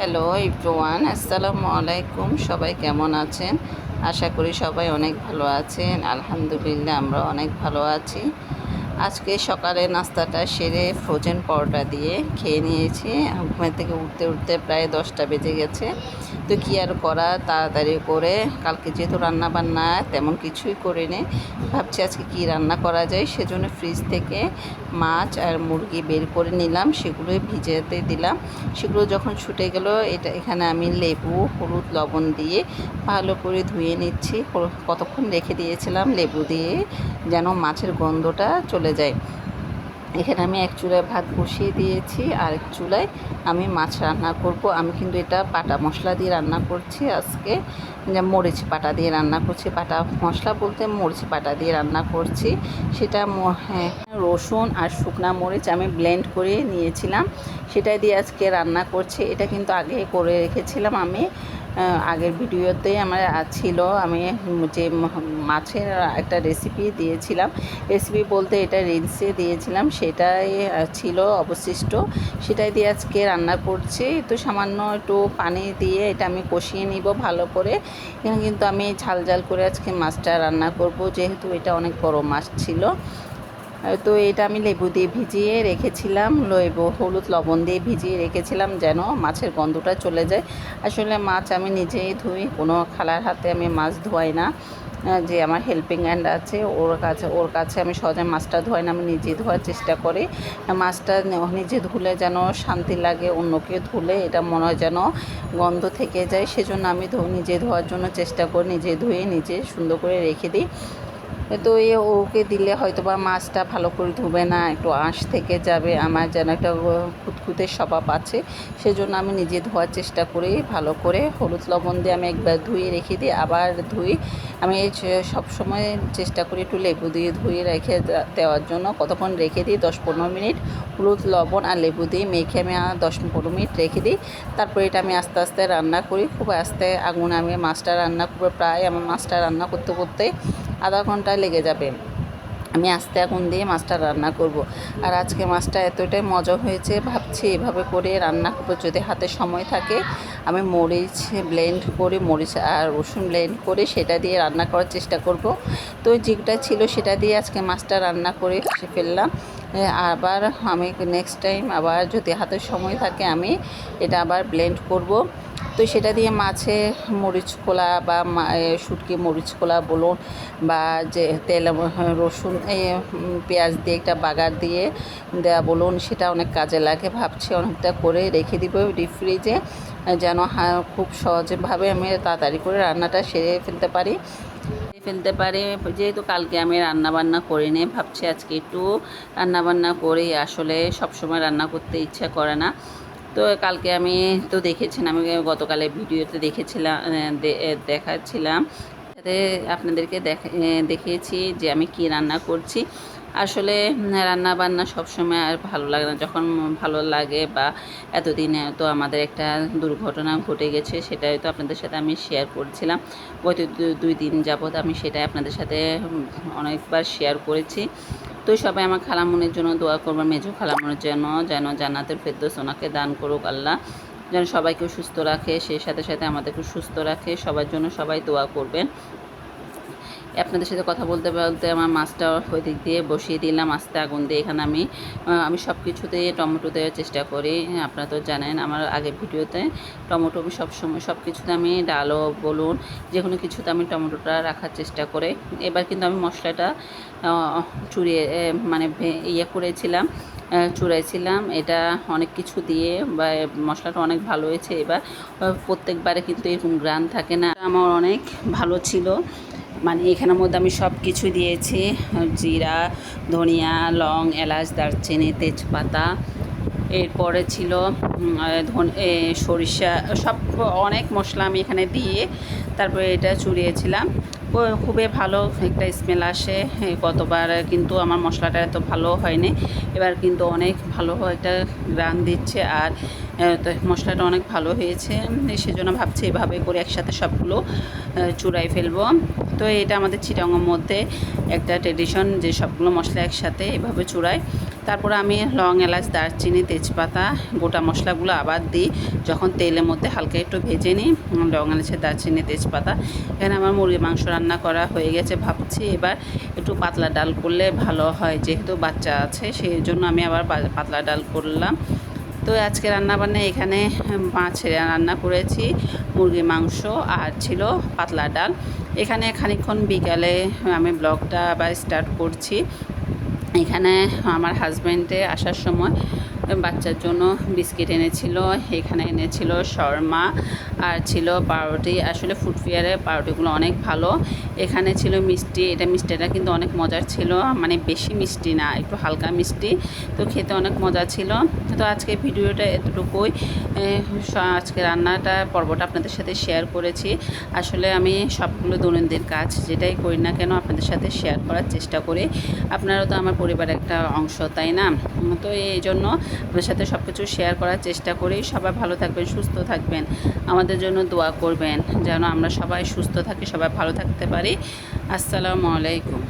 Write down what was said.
Hello everyone আসসালামু আলাইকুম সবাই কেমন আছেন? আশা করি সবাই অনেক ভালো আছেন। আলহামদুলিল্লাহ, আমরা অনেক ভালো আছি। আজকে সকালে নাস্তাটা সেরে ফ্রোজেন পরোটা দিয়ে খেয়ে নিয়েছি। ঘুমের থেকে উঠতে উঠতে প্রায় দশটা বেজে গেছে। তো কী আর করা, তাড়াতাড়ি করে। কালকে যেহেতু রান্না বান্না তেমন কিছুই করে করিনি। ভাবছি আজকে কি রান্না করা যায়, সেজন্য ফ্রিজ থেকে মাছ আর মুরগি বের করে নিলাম। সেগুলোই ভিজাতে দিলাম। সেগুলো যখন ছুটে গেল, এটা এখানে আমি লেবু, হলুদ, লবণ দিয়ে ভালো করে ধুয়ে নিচ্ছি। কতক্ষণ রেখে দিয়েছিলাম লেবু দিয়ে, যেন মাছের গন্ধটা চলে যায় এখানে আমি এক চুলায় ভাত বসিয়ে দিয়েছি আর এক চুলায় আমি মাছ রান্না করব। আমি কিন্তু এটা পাটা মশলা দিয়ে রান্না করছি আজকে। মরিচ পাটা দিয়ে রান্না করছি। পাটা মশলা বলতে মরিচ পাটা দিয়ে রান্না করছি। সেটা হ্যাঁ, রসুন আর শুকনা মরিচ আমি ব্লেন্ড করে নিয়েছিলাম। সেটা দিয়ে আজকে রান্না করছি। এটা কিন্তু আগে করে রেখেছিলাম আমি। আগের ভিডিওতে আমার ছিল, আমি যে মাছের একটা রেসিপি দিয়েছিলাম। রেসিপি বলতে এটা রিলসে দিয়েছিলাম, সেটাই ছিল অবশিষ্ট। সেটাই দিয়ে আজকে রান্না করছি। তো সামান্য একটু পানি দিয়ে এটা আমি কষিয়ে নিব ভালো করে। কিন্তু আমি ঝাল ঝাল করে আজকে মাছটা রান্না করব, যেহেতু এটা অনেক বড় মাছ ছিল। তো এটা আমি লেবু দিয়ে ভিজিয়ে রেখেছিলাম, লেবু, হলুদ লবণ দিয়ে ভিজিয়ে রেখেছিলাম যেন মাছের গন্ধটা চলে যায়। আসলে মাছ আমি নিজেই ধুই, কোনো খালার হাতে আমি মাছ ধোয়াই না। যে আমার হেল্পিং হ্যান্ড আছে, ওর কাছে ওর কাছে আমি সহজে মাছটা ধোয়াই না, আমি নিজে ধোয়ার চেষ্টা করি। মাছটা নিজে ধুলে যেন শান্তি লাগে, অন্যকে ধুলে এটা মনে হয় যেন গন্ধ থেকে যায়। সেজন্য আমি নিজে ধোয়ার জন্য চেষ্টা করি, নিজে ধুয়ে নিজে সুন্দর করে রেখে দিই। তো এ ওকে দিলে হয়তো বা মাছটা ভালো করে ধুবে না, একটু আঁশ থেকে যাবে, আমার যেন একটা খুঁতখুঁতে স্বভাব আছে। সেজন্য আমি নিজে ধোয়ার চেষ্টা করি, ভালো করে। হলুদ লবণ দিয়ে আমি একবার ধুয়ে রেখে দিই, আবার ধুই। আমি সব সময় চেষ্টা করি একটু লেবু দিয়ে ধুয়ে রেখে দেওয়ার জন্য। কতক্ষণ রেখে দিই? দশ পনেরো মিনিট। হলুদ লবণ আর লেবু দিয়ে মেখে আমি দশ পনেরো মিনিট রেখে দিই। তারপরে এটা আমি আস্তে আস্তে রান্না করি। খুব আস্তে আগুন আমি মাছটা রান্না করব, প্রায় আমার মাছটা রান্না করতে করতে আধা ঘণ্টা লেগে যাবে। আমি আস্তে আগুন দিয়ে মাছটা রান্না করব। আর আজকে মাছটা এতটাই মজা হয়েছে, ভাবছি এভাবে করে রান্না করব। যদি হাতে সময় থাকে, আমি মরিচ ব্লেন্ড করে, মরিচ আর রসুন ব্লেন্ড করে সেটা দিয়ে রান্না করার চেষ্টা করব। তো যেটা ছিল সেটা দিয়ে আজকে মাছটা রান্না করে ফেললাম। আবার আমি নেক্সট টাইম আবার যদি হাতে সময় থাকে, আমি এটা আবার ব্লেন্ড করব। তো সেটা দিয়ে মাছে মরিচ খোলা বা শুটকি মরিচ খোলা বলুন বা যে তেল রসুন পেঁয়াজ দিয়ে একটা বাগার দিয়ে দেওয়া বলুন, সেটা অনেক কাজে লাগে। ভাবছি অনেকটা করে রেখে দিব ডিপ ফ্রিজে যেন খুব সহজভাবে আমি তাড়াতাড়ি করে রান্নাটা সেরে ফেলতে পারি। ফেলতে পারি, যেহেতু কালকে আমি রান্না বান্না করিনি, ভাবছি আজকে একটু রান্না বান্না করে। আসলে সবসময় রান্না করতে ইচ্ছা করে না। তো কালকে আমি তো দেখেছিলাম, আমি গতকালে ভিডিওতে দেখেছিলাম দেখাচ্ছিলাম। সাথে আপনাদেরকে দেখা দেখিয়েছি যে আমি কি রান্না করছি। আসলে রান্না বান্না সবসময় আর ভালো লাগে না। যখন ভালো লাগে বা এতদিনে তো আমাদের একটা দুর্ঘটনা ঘটে গেছে, সেটাই তো আপনাদের সাথে আমি শেয়ার করছিলাম। গত দুই দিন যাবৎ আমি সেটাই আপনাদের সাথে অনেকবার শেয়ার করেছি। তো সবাই আমার খালামুনির জন্য দোয়া করবেন মেজো খালামুনির জন্য, যেন জান্নাতের ফেদ্দ সোনাকে দান করুক আল্লাহ। যেন সবাইকে সুস্থ রাখে, সেই সাথে সাথে আমাদেরকে সুস্থ রাখে, সবার জন্য সবাই দোয়া করবেন। আপনাদের সাথে কথা বলতে বলতে আমার মাছটা ওই দিক দিয়ে বসিয়ে দিলাম আস্তে আগুন দিয়ে। এখানে আমি আমি সব কিছুতে টমেটো দেওয়ার চেষ্টা করি। আপনারা তো জানেন আমার আগের ভিডিওতে টমেটো আমি সবসময় সব কিছুতে আমি ডালও বলুন যে কোনো কিছুতে আমি টমেটোটা রাখার চেষ্টা করে। এবার কিন্তু আমি মশলাটা চুরিয়ে মানে ইয়ে করেছিলাম চুরাইছিলাম এটা অনেক কিছু দিয়ে বা মশলাটা অনেক ভালো হয়েছে। এবার প্রত্যেকবারে কিন্তু এরকম গ্রান থাকে না। আমার অনেক ভালো ছিল। মানে এখানের মধ্যে আমি সব কিছু দিয়েছি, জিরা, ধনিয়া, লং, এলাচ, দারচিনি, তেজপাতা, এরপরে ছিল সরিষা, সব অনেক মশলা আমি এখানে দিয়ে তারপরে এটা চুরিয়েছিলাম খুবই ভালো একটা স্মেল আসে। এই গতবার কিন্তু আমার মশলাটা এত ভালো হয়নি। এবার কিন্তু অনেক ভালো একটা গ্রান দিচ্ছে আর মশলাটা অনেক ভালো হয়েছে। সেজন্য ভাবছি এভাবে করে একসাথে সবগুলো চুরাই ফেলব। তো এটা আমাদের চিটাঙের মধ্যে একটা ট্রেডিশন যে সবগুলো মশলা একসাথে এভাবে চুরাই তারপরে আমি লং এলাচ, দারচিনি, তেজপাতা, গোটা মশলাগুলো আবার দিই। যখন তেলের মধ্যে হালকা একটু ভেজে নিই, লং এলাচের দারচিনি, তেজপাতা। এখানে আমার মুরগির মাংস রান্না করা হয়ে গেছে ভাবছি এবার একটু পাতলা ডাল করলে ভালো হয়, যেহেতু বাচ্চা আছে, সেই জন্য আমি আবার পাতলা ডাল করলাম। তো আজকে রান্না বান্না এখানে মাছ রান্না করেছি মুরগি মাংস আর ছিল পাতলা ডাল। এখানে খানিক্ষণ বিকালে আমি ব্লগটা আবার স্টার্ট করছি। এখানে আমার হাজব্যান্ডে আসার সময় বাচ্চার জন্য বিস্কিট এনেছিল, এখানে এনেছিল শর্মা, আর ছিল পাউরুটি। আসলে ফুড ফেয়ারে পাউরুটিগুলো অনেক ভালো। এখানে ছিল মিষ্টি, এটা মিষ্টিটা কিন্তু অনেক মজার ছিল মানে বেশি মিষ্টি না, একটু হালকা মিষ্টি, তো খেতে অনেক মজা ছিল। তো আজকে ভিডিওটা এতটুকুই। আজকে রান্নাটা, পর্বটা আপনাদের সাথে শেয়ার করেছি। আসলে আমি সবগুলো দৈনন্দিন কাজ যেটাই করি না কেন আপনাদের সাথে শেয়ার করার চেষ্টা করি। আপনারাও তো আমার পরিবারের একটা অংশ, তাই না? তো এই জন্য আপনাদের সাথে সব কিছু শেয়ার করার চেষ্টা করি। সবাই ভালো থাকবেন, সুস্থ থাকবেন। আমাদের জন্য দোয়া করবেন যেন আমরা সবাই সুস্থ থাকি, সবাই ভালো থাকতে পারি। আসসালামু আলাইকুম।